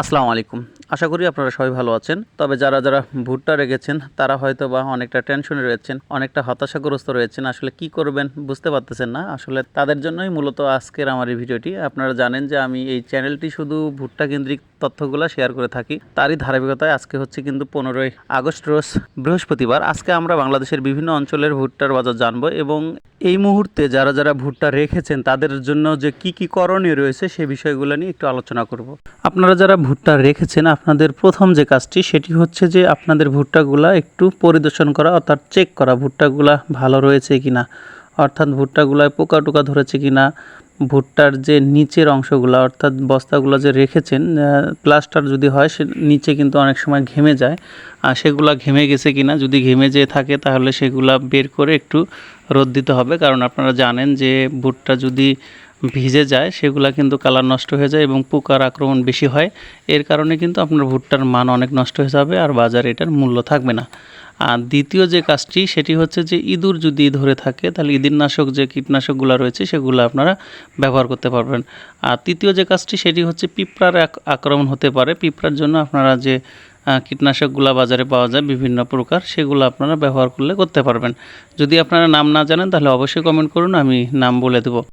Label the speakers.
Speaker 1: আসসালামু আলাইকুম। আশা করি আপনারা সবাই ভালো আছেন। তবে যারা যারা ভুট্টা রেখেছেন, তারা হয়তো বা অনেকটা টেনশনে রয়েছেন, অনেকটা হতাশাগ্রস্ত রয়েছেন। আসলে কি করবেন বুঝতে পারতেছেন না। আসলে তাদের জন্যই মূলত আজকের আমার এই ভিডিওটি। আপনারা জানেন যে আমি এই চ্যানেলটি শুধু ভুট্টা কেন্দ্রিক তথ্যগুলো শেয়ার করে থাকি। তারই ধারাবাহিকতায় আজকে হচ্ছে কিন্তু পনেরোই আগস্ট, রোজ বৃহস্পতিবার। আজকে আমরা বাংলাদেশের বিভিন্ন অঞ্চলের ভুট্টার বাজার জানব এবং এই মুহূর্তে যারা যারা ভুট্টা রেখেছেন, তাদের জন্য যে কি কি করণীয় রয়েছে সে বিষয়গুলো নিয়ে একটু আলোচনা করব। আপনারা যারা ভুট্টা রেখেছেন আপনাদের প্রথম যে কাজটি, সেটি হচ্ছে যে আপনাদের ভুট্টাগুলা একটু পরিদর্শন করা, অর্থাৎ চেক করা, ভুট্টাগুলা ভালো রয়েছে কিনা। অর্থাৎ ভুট্টাগুলায় পোকা টোকা ধরেছে কিনা, ভুট্টার যে নিচের অংশগুলো, অর্থাৎ বস্তাগুলো যে রেখেছেন প্লাস্টার যদি হয়, সে নিচে কিন্তু অনেক সময় ঘেমে যায়। আর সেগুলো ঘেমে গেছে কিনা, যদি ঘেমে যেয়ে থাকে, তাহলে সেগুলা বের করে একটু রোদ দিতে হবে। কারণ আপনারা জানেন যে ভুট্টা যদি ভিজে যায়, সেগুলা কিন্তু কালার নষ্ট হয়ে যায় এবং পোকার আক্রমণ বেশি হয়। এর কারণে কিন্তু আপনার ভুট্টার মান অনেক নষ্ট হয়ে যাবে আর বাজারে এটার মূল্য থাকবে না। আর দ্বিতীয় যে কাজটি, সেটি হচ্ছে যে ইঁদুর যদি ধরে থাকে, তাহলে ইঁদুরনাশক যে কীটনাশকগুলো রয়েছে, সেগুলো আপনারা ব্যবহার করতে পারবেন। আর তৃতীয় যে কাজটি, সেটি হচ্ছে পিঁপড়ার আক- আক্রমণ হতে পারে। পিঁপড়ার জন্য আপনারা যে কীটনাশকগুলো বাজারে পাওয়া যায়, বিভিন্ন প্রকার, সেগুলো আপনারা ব্যবহার করলে করতে পারবেন। যদি আপনারা নাম না জানেন, তাহলে অবশ্যই কমেন্ট করুন, আমি নাম বলে দেবো।